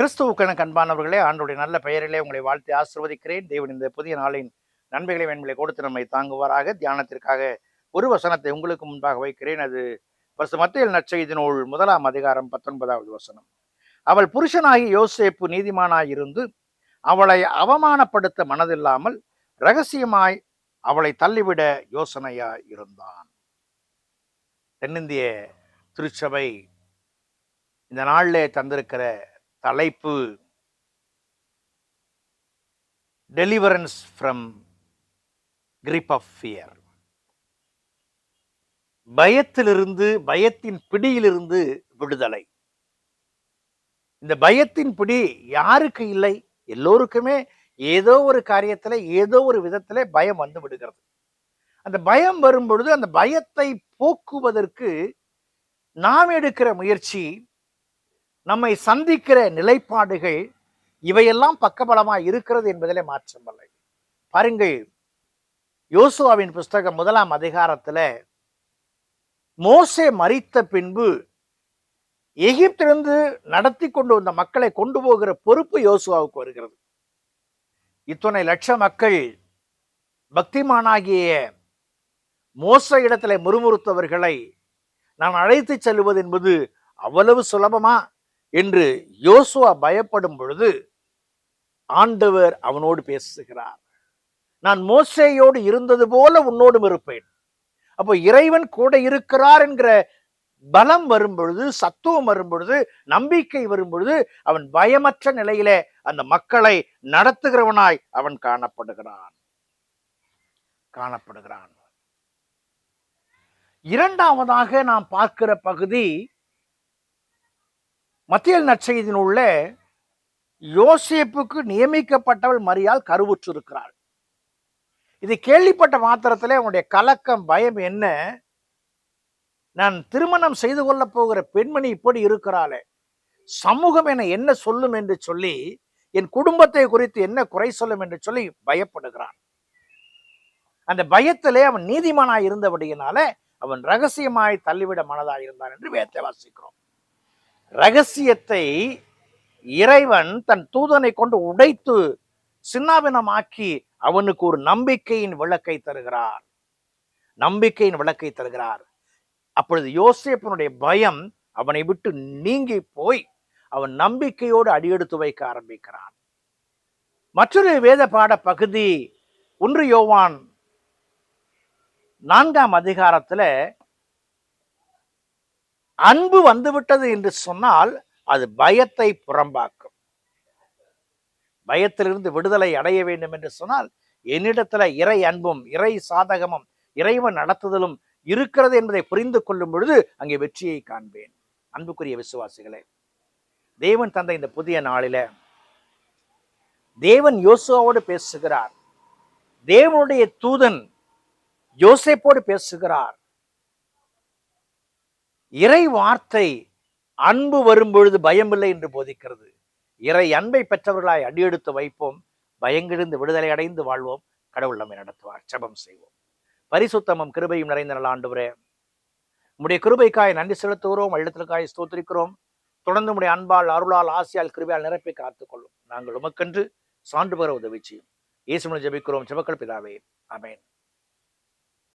கிறிஸ்துவுக்கான கண்பானவர்களே ஆண்டுடைய நல்ல பெயரிலே உங்களை வாழ்த்தி ஆசிர்வதிக்கிறேன். தேவன் இந்த புதிய நாளின் நன்மைகளை வெண்மையை கொடுத்து நம்மை தாங்குவாராக. தியானத்திற்காக ஒரு வசனத்தை உங்களுக்கு முன்பாக வைக்கிறேன். அது பசு மத்தியில் நற்செய்தி நூல் முதலாம் அதிகாரம் பத்தொன்பதாவது வசனம். அவள் புருஷனாகி யோசேப்பு நீதிமானாயிருந்து அவளை அவமானப்படுத்த மனதில்லாமல் ரகசியமாய் அவளை தள்ளிவிட யோசனையாய் இருந்தான் தென்னிந்திய திருச்சபை இந்த நாளிலே தந்திருக்கிற தலைப்பு. Deliverance from grip of fear பயத்திலிருந்து பயத்தின் பிடியிலிருந்து விடுதலை. இந்த பயத்தின் பிடி யாருக்கு இல்லை? எல்லோருக்குமே ஏதோ ஒரு காரியத்துல ஏதோ ஒரு விதத்தில் பயம் வந்து விடுகிறது. அந்த பயம் வரும் பொழுது அந்த பயத்தை போக்குவதற்கு நாம் எடுக்கிற முயற்சி நம்மை சந்திக்கிற நிலைப்பாடுகள் இவையெல்லாம் பக்கபலமா இருக்கிறது என்பதிலே மாற்றமில்லை பாருங்கள் யோசுவாவின் புஸ்தகம் முதலாம் அதிகாரத்துல மோசே மறித்த பின்பு எகிப்திலிருந்து நடத்தி கொண்டு வந்த மக்களை கொண்டு போகிற பொறுப்பு யோசுவாவுக்கு வருகிறது. இத்தனை லட்ச மக்கள் பக்திமானாகிய மோச இடத்துல முறுமுறுத்தவர்களை நான் அழைத்து செல்வது என்பது அவ்வளவு சுலபமா? என்று யோசுவா பயப்படும் பொழுது ஆண்டவர் அவனோடு பேசுகிறார். நான் மோசையோடு இருந்தது போல உன்னோடும் இருப்பேன். அப்போ இறைவன் கூட இருக்கிறார் என்கிற பலம் வரும்பொழுது சத்துவம் வரும்பொழுது நம்பிக்கை வரும்பொழுது அவன் பயமற்ற நிலையிலே அந்த மக்களை நடத்துகிறவனாய் அவன் காணப்படுகிறான். காணப்படுகிறான். இரண்டாவதாக நாம் பார்க்கிற பகுதி மத்தியல் நற்செய்தியில் யோசிப்புக்கு யோசேப்புக்கு நியமிக்கப்பட்டவள் மரியால் கருவுற்றிருக்கிறாள். இதை கேள்விப்பட்ட மாத்திரத்தில் அவனுடைய கலக்கம் பயம் என்ன? நான் திருமணம் செய்து கொள்ளப் போகிற பெண்மணி இப்படி இருக்கிறாளே. சமூகம் என என்ன சொல்லும் என்று சொல்லி என் குடும்பத்தை குறித்து என்ன குறை சொல்லும் என்று சொல்லி பயப்படுகிறான். அந்த பயத்திலே அவன் நீதிமானாய் இருந்தபடியினால அவன் ரகசியமாய் தள்ளிவிட மனதாய் இருந்தான் என்று வேத்தை வாசிக்கிறோம். ரகசியத்தை இறைவன் தன் தூதனை கொண்டு உடைத்து சின்னாபினமாக்கி அவனுக்கு ஒரு நம்பிக்கையின் விளக்கை தருகிறார். நம்பிக்கையின் விளக்கை தருகிறார். அப்பொழுது யோசேப்பனுடைய பயம் அவனை விட்டு நீங்கி போய் அவன் நம்பிக்கையோடு அடியெடுத்து வைக்க ஆரம்பிக்கிறான். மற்றொரு வேத பாட பகுதி ஒன்று யோவான் நான்காம் அதிகாரத்தில் அன்பு வந்துவிட்டது என்று சொன்னால் அது பயத்தை புறம்பாக்கும். பயத்திலிருந்து விடுதலை அடைய வேண்டும் என்று சொன்னால் என்னிடத்துல இறை அன்பும் இறை சாதகமும் இறைவன் நடத்துதலும் இருக்கிறது என்பதை புரிந்து கொள்ளும் பொழுது அங்கே வெற்றியை காண்பேன். அன்புக்குரிய விசுவாசிகளே தேவன் தந்த இந்த புதிய நாளில தேவன் யோசுவாவோடு பேசுகிறார். தேவனுடைய தூதன் யோசேப்போடு பேசுகிறார். இறை வார்த்தை அன்பு வரும்பொழுது பயமில்லை என்று போதிக்கிறது. இறை அன்பை பெற்றவர்களாய் அடியெடுத்து வைப்போம். பயங்கிழந்து விடுதலை அடைந்து வாழ்வோம். கடவுள் நம்மை நடத்துவார். ஜபம் செய்வோம். பரிசுத்தமும் கிருபையும் நிறைந்த நல்ல ஆண்டுவரே. உம்முடைய கிருபைக்காய் நன்றி செலுத்துகிறோம். எழுத்திற்காய் ஸ்தோத்திரிக்கிறோம். தொடர்ந்து உடைய அன்பால் அருளால் ஆசையால் கிருபையால் நிரப்பி காத்துக்கொள்ளும். நாங்கள் உமக்கென்று சான்று பெற உதவி செய்யும். இயேசுமனை ஜெபிக்கிறோம். ஜெபக்கள் பிதாவே. அமேன்